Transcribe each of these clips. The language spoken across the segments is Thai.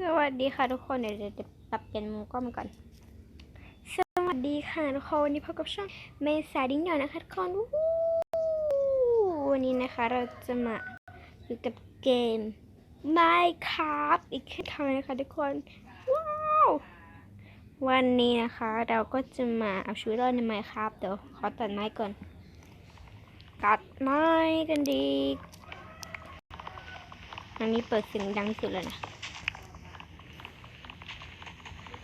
สวัสดีค่ะทุกคนเดี๋ยวจะปรับเปลี่ยนมุมกล้องก่อน สวัสดีค่ะทุกคนวันนี้พบกับช่องเมษาดิ้งหน่อยนะคะทุกคนวันนี้นะคะเราจะมาอยู่กับเกม Minecraft อีกเช่นเคยนะคะทุกคนว้าววันนี้นะคะเราก็จะมาเอาชีวิตรอดใน Minecraft เดี๋ยวขอตัดไม้ก่อนตัดไม้กันดีอันนี้เปิดเสียงดังสุดเลยนะ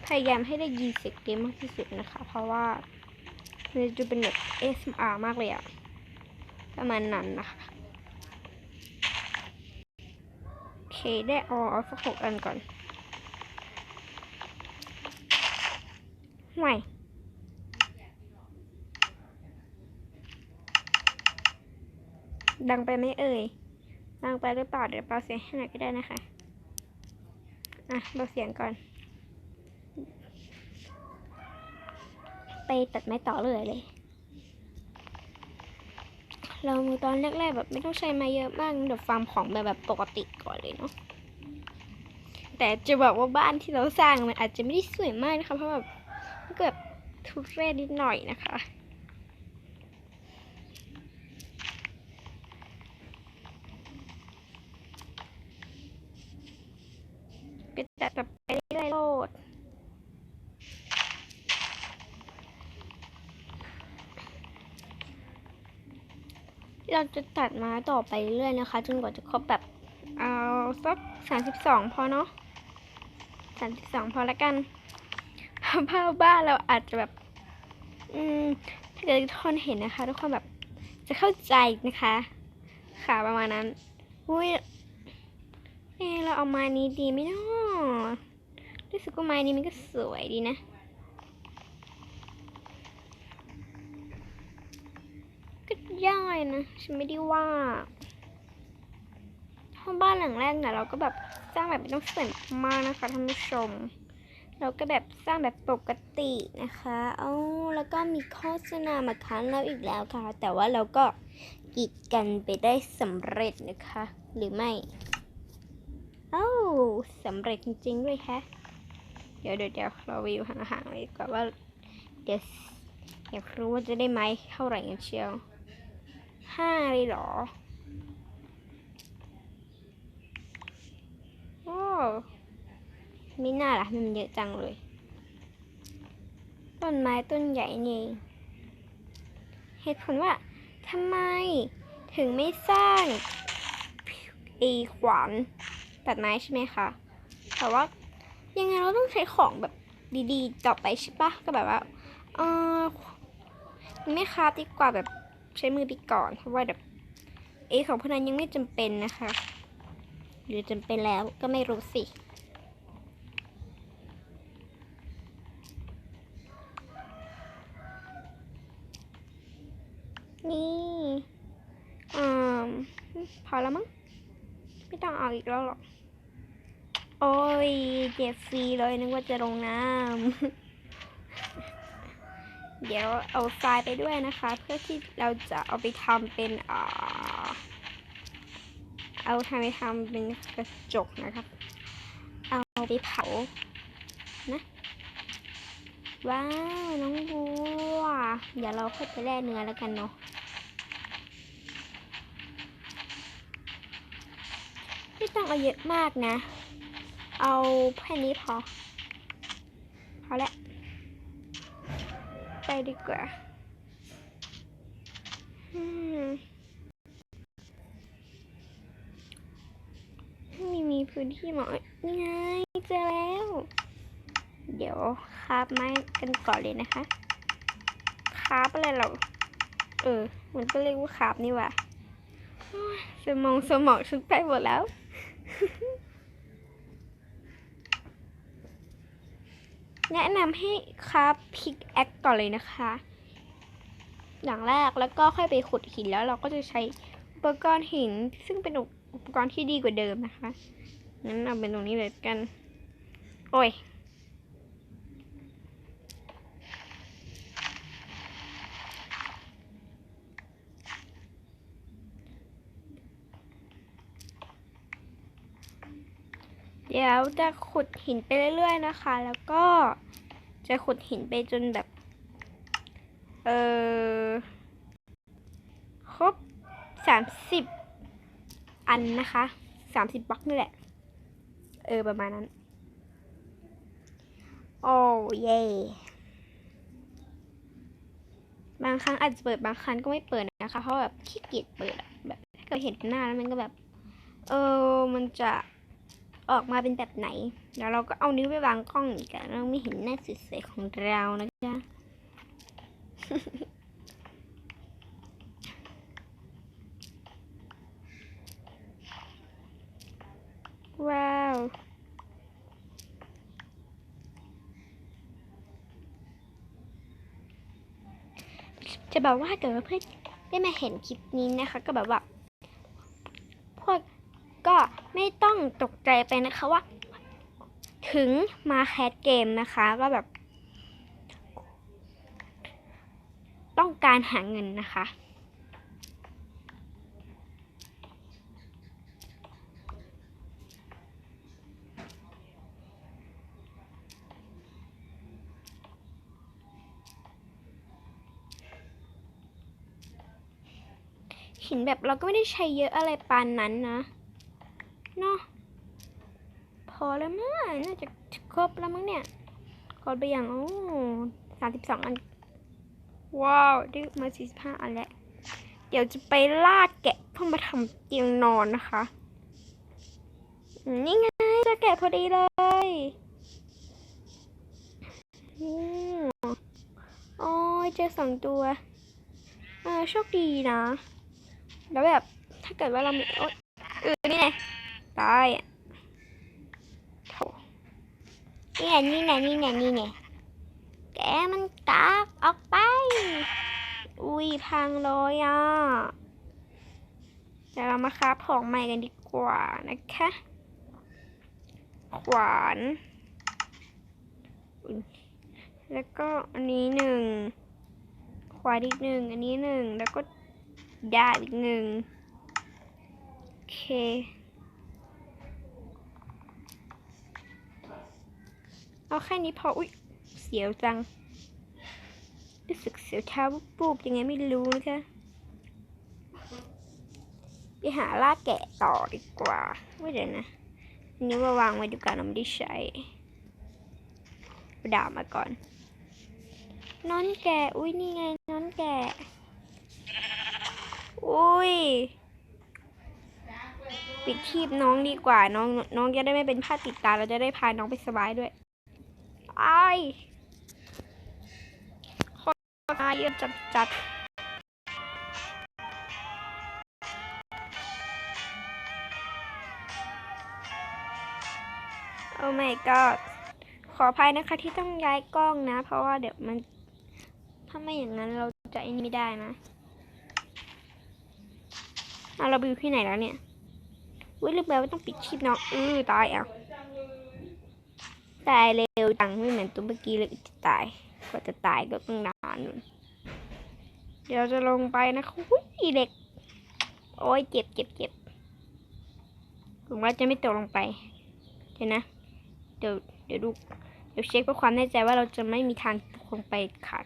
พยายามให้ได้ยินเสียงเกมมากที่สุดนะคะ เพราะว่ามันจะเป็นแบบ ASMR มากเลยอะประมาณนั้นนะคะโอเคได้เอาเอาสักหกอันก่อนห่วยดังไปไหมเอ่ย ดังไปหรือเปล่าเดี๋ยวเบาเสียงให้หน่อยก็ได้นะคะ อะเบาเสียงก่อน ไปตัดไม้ต่อเลยเลย เรามือตอนแรกๆแบบไม่ต้องใช้ไม้เยอะมากเดี๋ยวฟาร์มของแบบแบบปกติก่อนเลยเนาะแต่จะบอกว่าบ้านที่เราสร้างมันอาจจะไม่ได้สวยมากนะคะเพราะแบบมันก็แบทุเรศนิดหน่อยนะคะก็จะตัดไปเรื่อยๆโลด เราจะตัดไม้ต่อไปเรื่อยนะคะ จนกว่าจะครบแบบเอาสักสามสิบสองพอเนาะสามสิบสองพอละกันเพราะบ้านเราอาจจะแบบ อืมถ้าเกิดทุกคนเห็นนะคะ ทุกคนแบบจะเข้าใจนะคะ ค่ะประมาณนั้นอุ้ยเอเราเอาไม้นี้ดีไหมเนาะรู้สึกว่าไม้นี้มันก็สวยดีนะ ก็ได้นะ ฉันไม่ได้ว่า ห้องบ้านหลังแรกเนี่ยเราก็แบบสร้างแบบไม่ต้องเสริมมากนะคะท่านผู้ชม เราก็แบบสร้างแบบปกตินะคะเอาแล้วก็มีโฆษณามาค้างเราอีกแล้วค่ะ แต่ว่าเราก็กีดกันไปได้สำเร็จนะคะ หรือไม่เอ้าสำเร็จจริงๆด้วยแฮะเดี๋ยวเดี๋ยวเดี๋ยวเราวิวห่างๆเลยดีกว่าว่าเดี๋ยวอยากรู้ว่าจะได้ไหมเท่าไหร่กันเชียว ห้าเลยเหรอ โอ้ไม่น่าล่ะมันเยอะจังเลย ต้นไม้ต้นใหญ่นี่เองเหตุผลว่าทำไมถึงไม่สร้างอีขวานตัดไม้ใช่ไหมคะแต่ว่ายังไงเราต้องใช้ของแบบดีๆ ต่อไปใช่ปะก็แบบว่าเออไม่คาดีกว่าแบบ ใช้มือไปก่อนเพราะว่าแบบเอของพวกนั้นยังไม่จำเป็นนะคะ หรือจำเป็นแล้วก็ไม่รู้สินี่อืมพอแล้วมั้ง ไม่ต้องเอาอีกแล้วหรอก โอ้ย เจ็บฟรีเลยนึกว่าจะลงน้ำ เดี๋ยวเอาทรายไปด้วยนะคะ เพื่อที่เราจะเอาไปทำเป็นอเอาทำไปทำเป็นกระจกนะครับ เอาไปเผานะว้าวน้องบัวเดี๋ยวเราค่อยไปแล่เนื้อแล้วกันเนาะไม่ต้องเอาเยอะมากนะ เอาแค่นี้พอ พอแล้ว ไป ดีกว่าอืมไม่มีพื้นที่เหมาะนี่ไงเจอแล้ว เดี๋ยวคาบไม้กันก่อนเลยนะคะคาบอะไรเราเออ มันก็เรียกว่าคาบนี่ว่าโอ้ยสมองสมองชุดไปหมดแล้ว แนะนำให้คราฟพิกแอคก่อนเลยนะคะ อย่างแรกแล้วก็ค่อยไปขุดหินแล้วเราก็จะใช้อุปกรณ์หิน ซึ่งเป็นอุปกรณ์ที่ดีกว่าเดิมนะคะงั้นเอาเป็นตรงนี้เลยกัน โอ้ย เดี๋ยวจะขุดหินไปเรื่อย ๆ นะคะ แล้วก็จะขุดหินไปจนแบบ เออครบสามสิบอันนะคะสามสิบบล็อกนี่แหละ เออ ประมาณนั้น โอ้เย่บางครั้งอาจจะเปิดบางครั้งก็ไม่เปิดนะคะ เพราะแบบขี้เกียจเปิดแบบกิดเห็นหน้าแล้วมันก็แบบ เออมันจะ ออกมาเป็นแบบไหน แล้วเราก็เอานิ้วไปวางกล้องอีกอะเราไม่เห็นหน้าสวยๆของเรานะจ๊ะว้าวจะบอกว่าถ้าเกิดเพื่อนได้มาเห็นคลิปนี้นะคะ ก็แบบว่า พวก ไม่ต้องตกใจไปนะคะว่า ถึงมาแคสเกมนะคะก็แบบ ต้องการหาเงินนะคะหินแบบเราก็ไม่ได้ใช้เยอะอะไรปานนั้นนะ เนาะพอแล้วมั้งน่าจะครบแล้วมั้งเนี่ยกดไปอย่างโอ้สามสิบสองอัน ว้าวได้มาสี่สิบห้าอันแล้วเดี๋ยวจะไปลาแกะเพื่อมาทำเตียงนอนนะคะ นี่ไงจะแกะพอดีเลยอืมโอ้ยเจอสองตัวเออโชคดีนะ แล้วแบบถ้าเกิดว่าเรามีโอ๊ยเออนี่ไง ตายอะโถนี่ไงนี่ไงนี่ไงนี่ไงแกมันกากออกไป อุ้ยพังเลยอะเดี๋ยวเรามาคราฟของใหม่กันดีกว่านะคะ ขวานอุ๊ยแล้วก็อันนี้หนึ่ง ขวานอีกหนึ่ง อันนี้หนึ่ง แล้วก็ดาบอีกหนึ่ง โอเค เอาแค่นี้พอ อุ๊ย เสียวจัง รู้สึกเสียวเท้าปุ๊บยังไงไม่รู้นะคะ ไปหาล่าแกะต่อดีกว่า ไม่เดี๋ยวนะอันนี้ว่าวางไว้ดีกว่าเราไม่ได้ใช้เอาดามาก่อน นอนแกะ อุ้ยนี่ไงนอนแกะ อุ้ย ปิดทีบน้องดีกว่า น้องน้องจะได้ไม่เป็นผ้าติดตา เราจะได้พาน้องไปสบายด้วย ไอ้คนมาเยอะจัดจัดโอ้ my god ขออภัยนะคะที่ต้องย้ายกล้องนะ เพราะว่าเดี๋ยวมัน ถ้าไม่อย่างนั้นเราจะไอ้นี่ไม่ได้นะเราไปอยู่ที่ไหนแล้วเนี่ยอุ้ยลืมไปว่าต้องปิดชีพน้องอือตายอะ ตายเร็วจังไม่เหมือนตัวเมื่อกี้เลยจะตายกว่าจะตายก็ต้องนานนู่นเดี๋ยวจะลงไปนะคุ้ยเด็ก โอ้ยเจ็บเจ็บเจ็บผมว่าจะไม่ตกลงไปเดี๋ยวนะ เดี๋ยวเดี๋ยวดู เดี๋ยวเช็คเพื่อความแน่ใจว่าเราจะไม่มีทางตกลงไปขาด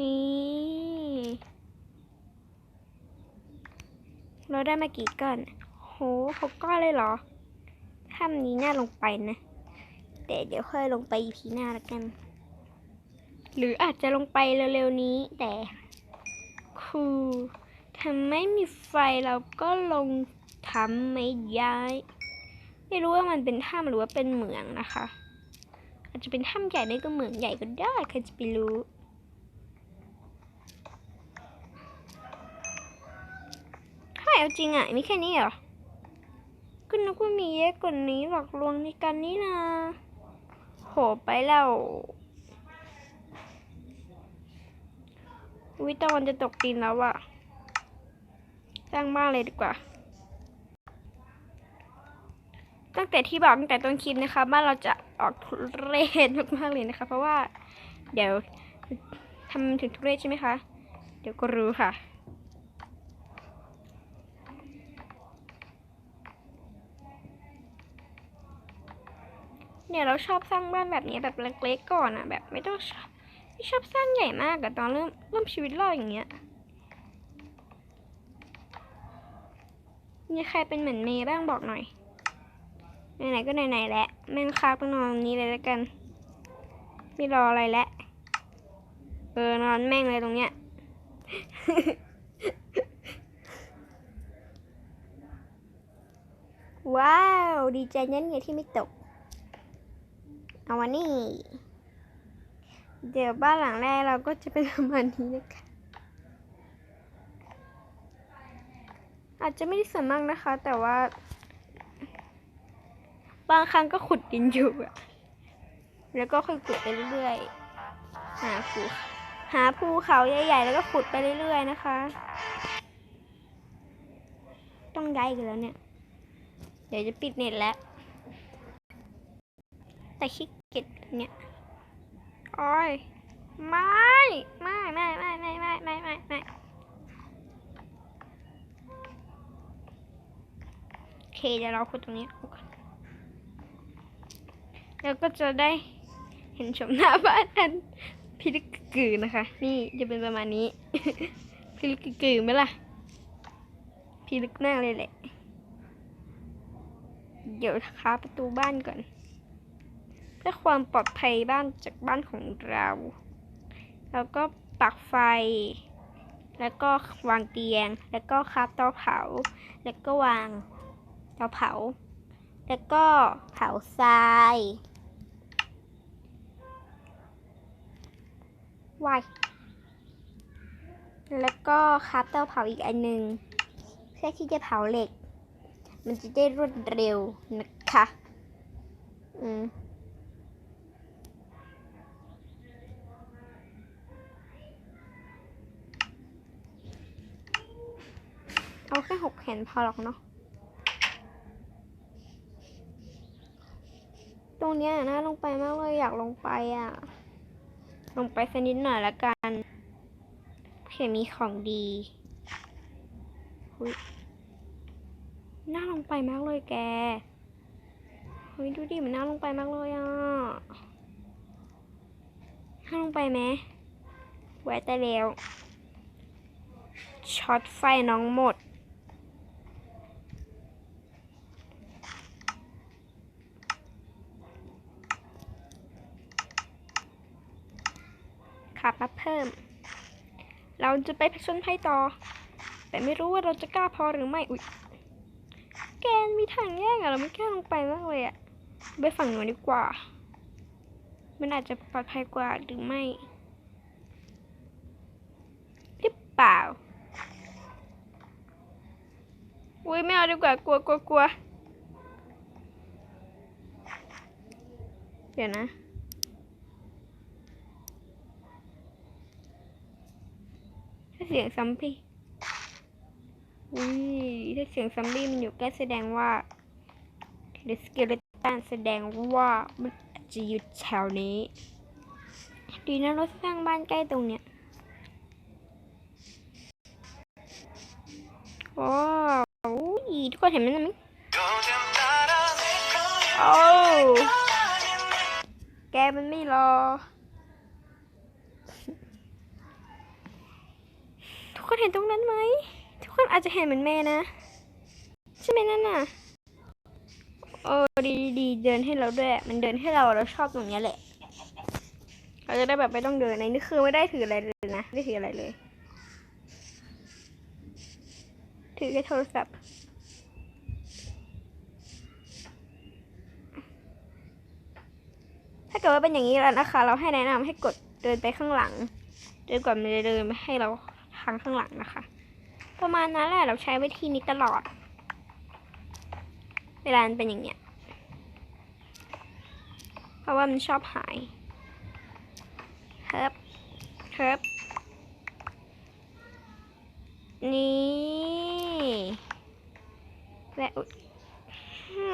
นี่ เราได้มากี่ก้อน โหหกก้อนเลยเหรอถ้ำนี้น่าลงไปนะ แต่เดี๋ยวค่อยลงไปอีพีหน้าละกัน หรืออาจจะลงไปเร็วๆนี้ แต่คือทำไม่มีไฟเราก็ลงทำไม่ย้าย ไม่รู้ว่ามันเป็นถ้ำหรือว่าเป็นเหมืองนะคะ อาจจะเป็นถ้ำใหญ่ไม่ก็เหมืองใหญ่ก็ได้ใครจะไปรู้่เอาจริงอะ มีแค่นี้เหรอก็นึกว่ามีเยอะกว่านี้หลอกลวงในกันนี่นะ โหไปแล้ววิตะวันจะตกดินแล้วอะสร้างบ้านเลยดีกว่า ตั้งแต่ที่บอกตั้งแต่ต้นคลิปนะคะบ้านเราจะออกทุเรศมากๆเลยนะคะ เพราะว่า เดี๋ยวทำถึงทุเรศใช่ไหมคะ เดี๋ยวก็รู้ค่ะ เนี่ยเราชอบสร้างบ้านแบบนี้แบบเล็กๆก่อนอะแบบไม่ต้องชอบไม่ชอบสร้างใหญ่มากอะตอนเริ่มเริ่มชีวิตเราอย่างเงี้ยมีใครเป็นเหมือนเมย์บ้างบอกหน่อยไหนๆก็ไหนๆแหละแม่งคาไปนอนตรงนี้เลยแล้วกันไม่รออะไรแล้วเออนอนแม่งเลยตรงเนี้ยว้าว ดีใจนั่นไงที่ไม่ตก เอาวันนี้ เดี๋ยวบ้านหลังแรกเราก็จะเป็นประมาณนี้นะคะ อาจจะไม่ได้สวยมากนะคะ แต่ว่า บางครั้งก็ขุดดินอยู่อะแล้วก็ค่อยขุดไปเรื่อยๆ หาภูหาภูเขาใหญ่ๆ แล้วก็ขุดไปเรื่อยๆ นะคะ ต้องย้ายอีกันแล้วเนี่ย เดี๋ยวจะปิดเน็ตแล้วแต่ขี้ เกียจเนี่ยโอ้ยไม่ไม่ไม่ไม่ไม่ไม่ไม่ไม่ไม่โอเคเดี๋ยวเราขุดตรงนี้ออกก่อนแล้วก็จะได้เห็นชมหน้าบ้านอันพิลึกกึกกือนะคะ นี่จะเป็นประมาณนี้ พิลึกกึกกือไหมล่ะ พิลึกหน้าเลยแหละ เดี๋ยวค้าประตูบ้านก่อน เพื่อความปลอดภัยบ้านจากบ้านของเรา แล้วก็ปักไฟ แล้วก็วางเตียง แล้วก็คาบเตาเผา แล้วก็วางเตาเผา แล้วก็เผาทรายวายแล้วก็คาบเตาเผาอีกอันหนึ่งเพื่อที่จะเผาเหล็ก มันจะได้รวดเร็วนะคะ อืม เอาแค่หกแผ่นพอหรอกเนาะ ตรงเนี้ยน่าลงไปมากเลยอยากลงไปอะ ลงไปสักนิดหน่อยละกันเผื่อมีของดีน่าลงไปมากเลยแกเฮ้ยดูดิมันน่าลงไปมากเลยอะน่าลงไปไหมแวะแต่แล้วช็อตไฟน้องหมด ขับมาเพิ่ม เราจะไปผจญภัยต่อ แต่ไม่รู้ว่าเราจะกล้าพอหรือไม่อุ๊ยแกนมีทางแยกอะเราไม่กล้าลงไปมากเลยอะไปฝั่งหนูนดีกว่า มันอาจจะปลอดภัยกว่าหรือไม่หรือเปล่าอุ้ยไม่เอาดีกว่ากลัวกลัวกลัวเดี๋ยวนะ ถ้า เสียงซัมบี้อุ้ยถ้าเสียงซัมบี้มันอยู่ใกล้แสดงว่าหรือสเกเลตันแสดงว่ามันอาจจะอยู่แถวนี้ ดีนะเราสร้างบ้านใกล้ตรงเนี้ยว้าวอุ้ยทุกคนเห็นมันไหมโอ้แกมันไม่รอ ทุก คนเห็นตรงนั้นไหม ทุกคนอาจจะเห็นเหมือนเมย์นะ ใช่ไหมนั่นน่ะโอ้ดีดีเดินให้เราด้วยมันเดินให้เราเราชอบตรงนี้แหละ เราจะได้แบบไม่ต้องเดินในนี่คือไม่ได้ถืออะไรเลยนะไม่ได้ถืออะไรเลย ถือแค่โทรศัพท์ถ้าเกิดว่าเป็นอย่างนี้แล้วนะคะ เราให้แนะนำให้กดเดินไปข้างหลังเดินก่อนมันจะเดินมาให้เรา ทางข้างหลังนะคะ ประมาณนั้นแหละเราใช้วิธีนี้ตลอด เวลานเป็นอย่างเนี้ย เพราะว่ามันชอบหายเฮิบเฮิบนี่และอุ๊ยหื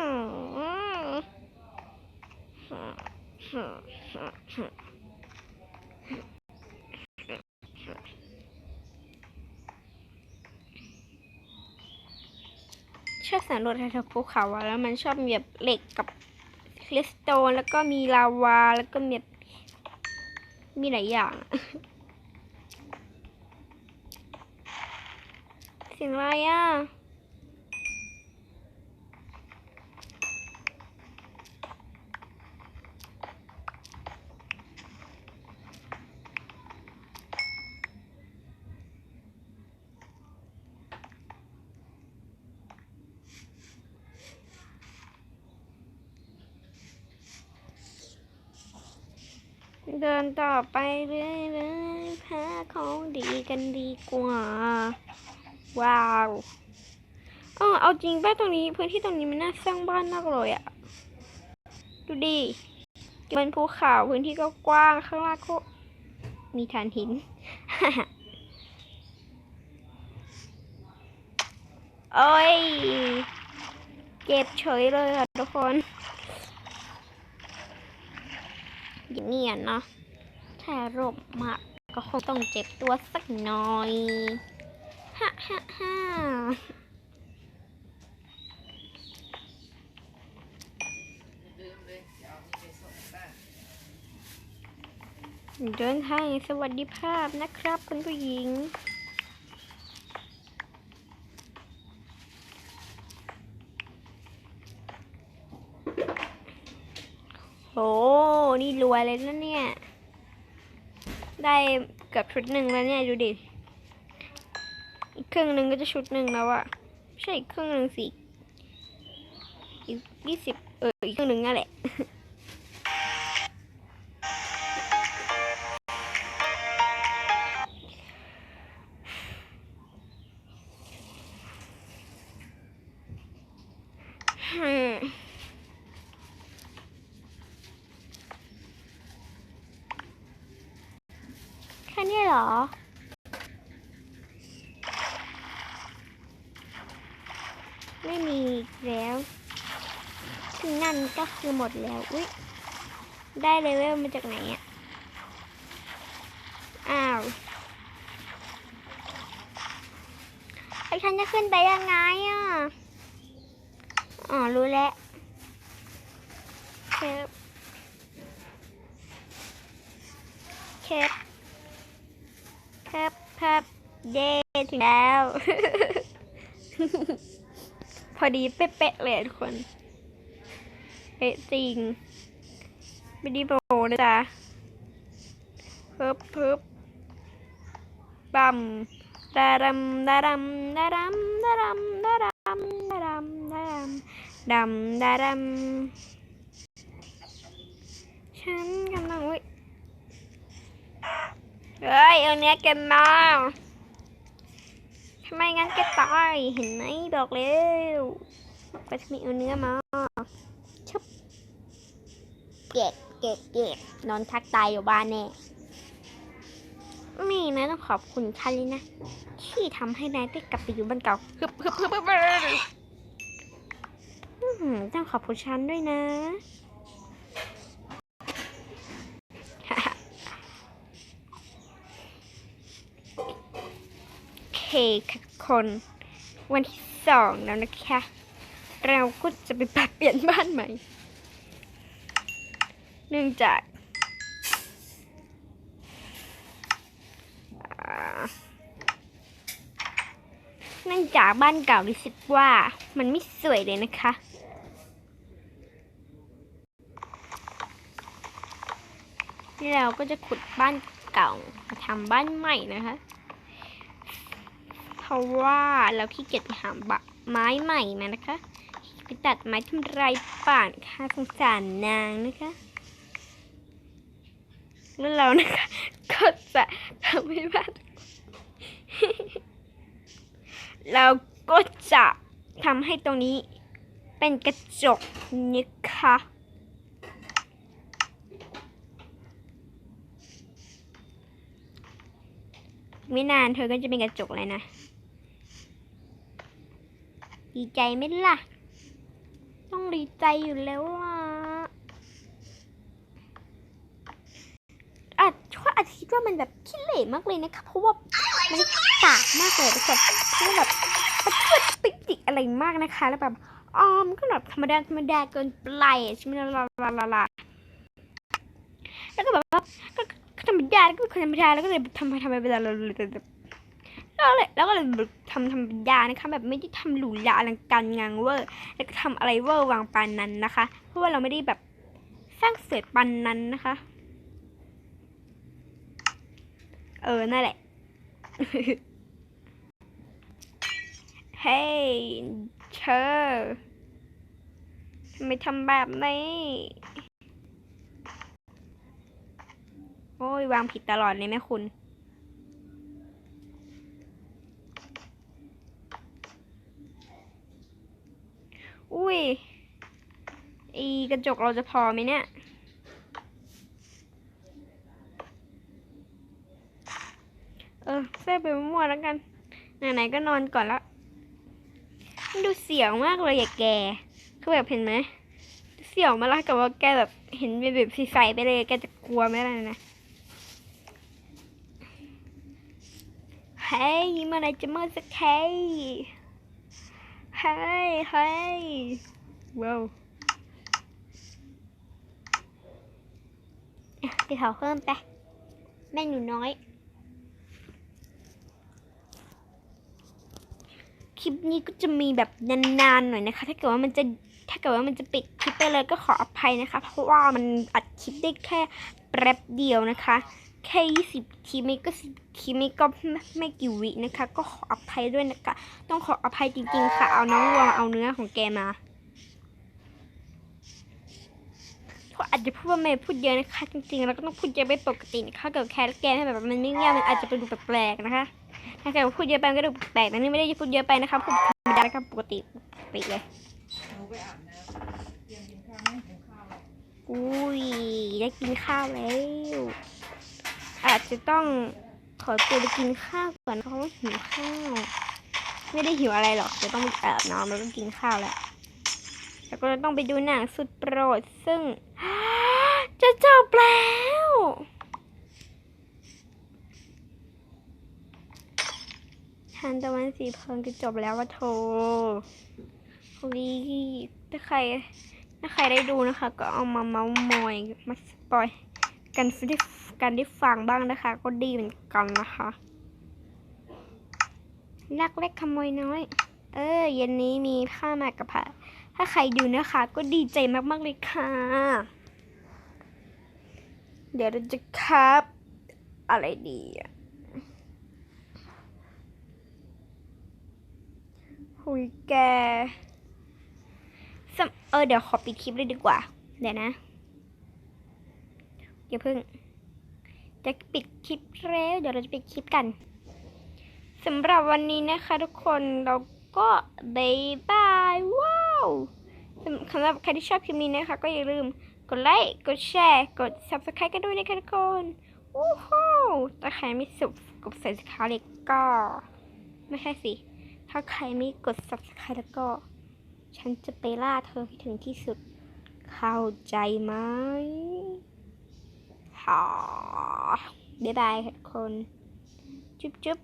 ม ชอบ สำรวจทางภูเขาแล้วมันชอบมีแบบเหล็กกับคริสโตนแล้วก็มีลาวาแล้วก็มีแบบมีหลายอย่างเสียงอะไรอะ เดินต่อไปเรื่อยๆหาของดีกันดีกว่า ว้าวเออเอาจริงป่ะตรงนี้พื้นที่ตรงนี้มันน่าสร้างบ้านมากเลยอะดูดิมันภูเขาพื้นที่ก็กว้างข้างล่างก็มีฐานหินโอ้ยเก็บเฉยเลยอะทุกคน อย่างนี้อะเนาะถ้าร่มมากก็คงต้องเจ็บตัวสักหน่อยฮ่าฮ่าฮ่าเดินทางอย่างสวัสดิภาพนะครับคุณผู้หญิง โห นี่รวย เลยนะเนี่ย ได้เกือบชุดหนึ่งแล้วเนี่ยดูดิ อีกครึ่งหนึ่งก็จะชุดหนึ่งแล้วอะไม่ใช่อีกครึ่งหนึ่งสิ อีกยี่สิบเอออีกครึ่งหนึ่งนั่นแหละอืม แค่นี้ เหรอ ไม่มีแล้วที่นั่นก็คือหมดแล้วอุ๊ยได้เลเวลมาจากไหนอะ อ้าวไอ้ฉันจะขึ้นไปยังไงอะ อ๋อ รู้แล้วเคปเคป ครับครับเย้ ถึงแล้ว พอดีเป๊ะๆเลยทุกคน เป๊ะจริง ไม่ดีโบนะจ๊ะเพิบเพิบบัมดารัมดารัมดารัมดารัมดารัมดารัมดารัมดำดารัมฉันกำลังเว้ยเฮ้ยเอาเนื้อแกมา ทำไมงั้นแกตายเห็นไหมบอกแล้วก็จะมีเอาเนื้อมาชุบเก็บเก็บเก็บนอนทักตายอยู่บ้านแน่ไม่นะต้องขอบคุณท่านเลยนะ ที่ทำให้นายได้กลับไปอยู่บ้านเก่าฮึบฮึบฮึบฮึบฮึบอื้อหือต้องขอบคุณฉันด้วยนะ โอเคค่ะคนวันที่สองแล้วนะคะ เราก็จะไปปรับเปลี่ยนบ้านใหม่ เนื่องจากเนื่องจากบ้านเก่ารู้สึกว่ามันไม่สวยเลยนะคะนี่เราก็จะขุดบ้านเก่ามาทำบ้านใหม่นะคะ เพราะว่าเราขี้เกียจไปหาบะไม้ใหม่มานะคะไปตัดไม้ทำลายป่านค่ะสงสารนางนะคะ แล้วเรานะคะ ก็จะทำให้บ้านเราก็จะทำให้ตรงนี้เป็นกระจกนะคะไม่นานเธอก็จะเป็นกระจกเลยนะ ดีใจไหมล่ะ ต้องดีใจอยู่แล้วอะอาจชอบอาจคิดว่ามันแบบขี้เหร่มากเลยนะคะเพราะว่ามันกากมากเลยทุกคนเพรแบบมันไม่ติดติดอะไรมากนะคะ แล้วแบบออมก็แบบธรรมดาธรรมดาเกินไปใช่ไหมล่ะล่ะล่ะล่ะแล้วก็แบบก็ธรรมดาก็คนธรรมดาแล้วก็เลยทำไปทำไปเวลาเรา แล้วเลยแล้วก็เลยทำธรรมดานะคะ แบบไม่ได้ทำหรูหราอลังการงานเวอร์ แล้วก็ทำอะไรเวอร์วางปานนั้นนะคะ เพราะว่าเราไม่ได้แบบสร้างเสร็จปันนั้นนะคะ เออ นั่นแหละ เฮ้ยเธอทำไมทำแบบนี้ โอ้ยวางผิดตลอดเลยแม่คุณ อุ้ยอีกระจกเราจะพอไหมเนี่ย เออเส้ไปมั่วแล้วกัน ไหนๆก็นอนก่อนละมันดูเสียวมากเลยอย่าแกคือแบบเห็นไหมเสียวมาละกับว่าแกแบบเห็นเป็นแบบใสๆไปเลย แกจะกลัวไหมล่ะนะเฮ้ยมื่อะไรจะมืดสักทีเฮ้ยเฮ้ยว้าวอะไปเผาเพิ่มไป แม่หนูน้อย คลิปนี้ก็จะมีแบบนานๆหน่อยนะคะ ถ้าเกิดว่ามันจะ ถ้าเกิดว่ามันจะปิดคลิปไปเลยก็ขออภัยนะคะ เพราะว่ามันอัดคลิปได้แค่แป๊บเดียวนะคะ แค่ยี่สิบทีไม่ก็สิบทีไม่ก็ไม่ไม่กี่วินะคะ ก็ขออภัยด้วยนะคะ ต้องขออภัยจริงๆค่ะ เอาน้องวัวมาเอาเนื้อของแกมาเพราะอาจจะพูดว่าไม่พูดเยอะนะคะ จริงๆเราก็ต้องพูดเยอะไปปกตินะคะเกิดแค่แกให้แบบมันไม่เงียบมันอาจจะเป็นดูแปลกๆนะคะ ถ้าเกิดว่าพูดเยอะไปมันก็ดูแปลกๆแต่นี่ไม่ได้พูดเยอะไปนะคะพูดธรรมดานะครับปกติปกติเลยหนูไปอาบน้ำเตรียมกินข้าวไหมหิวข้าวแล้วอุ้ยได้กินข้าวแล้ว อาจจะต้องขอตัวไปกินข้าวก่อนเพราะว่าหิวข้าว ไม่ได้หิวอะไรหรอกจะต้องไปอาบน้ำแล้วก็กินข้าวแหละแล้วก็ต้องไปดูหนังสุดโปรดซึ่งจะจบแล้วทานตะวันสีเพลิงจะจบแล้วว่าโทโอ้ยถ้าใครถ้าใครได้ดูนะคะ ก็เอามาเมาส์มอยมาสปอยกันไกันได้ฟังบ้างนะคะ ก็ดีเหมือนกันนะคะลักเล็กขโมยน้อย เออเย็นนี้มีข้าวมากกระเพาถ้าใครดูนะคะ ก็ดีใจมากๆเลยค่ะ เดี๋ยวเราจะครับ อะไรดีอะหุยแกเออเดี๋ยวขอปิดคลิปเลยดีกว่า เดี๋ยวนะอย่าเพิ่ง จะปิดคลิปแล้วเดี๋ยวเราจะปิดคลิปกันสำหรับวันนี้นะคะทุกคนเราก็บายบายว้าวสำหรับใครที่ชอบคลิปนี้นะคะ ก็อย่าลืมกดไลค์กดแชร์กด subscribe กันด้วยนะคะทุกคนโอ้โหถ้าใครไม่สุบกดใส่สคาเล็กก็ ไม่ใช่สิ ถ้าใครไม่กด subscribe แล้วก็ ฉันจะไปล่าเธอให้ถึงที่สุด เข้าใจไหม บ๊ายบายค่ะทุกคน จุ๊บจุ๊บ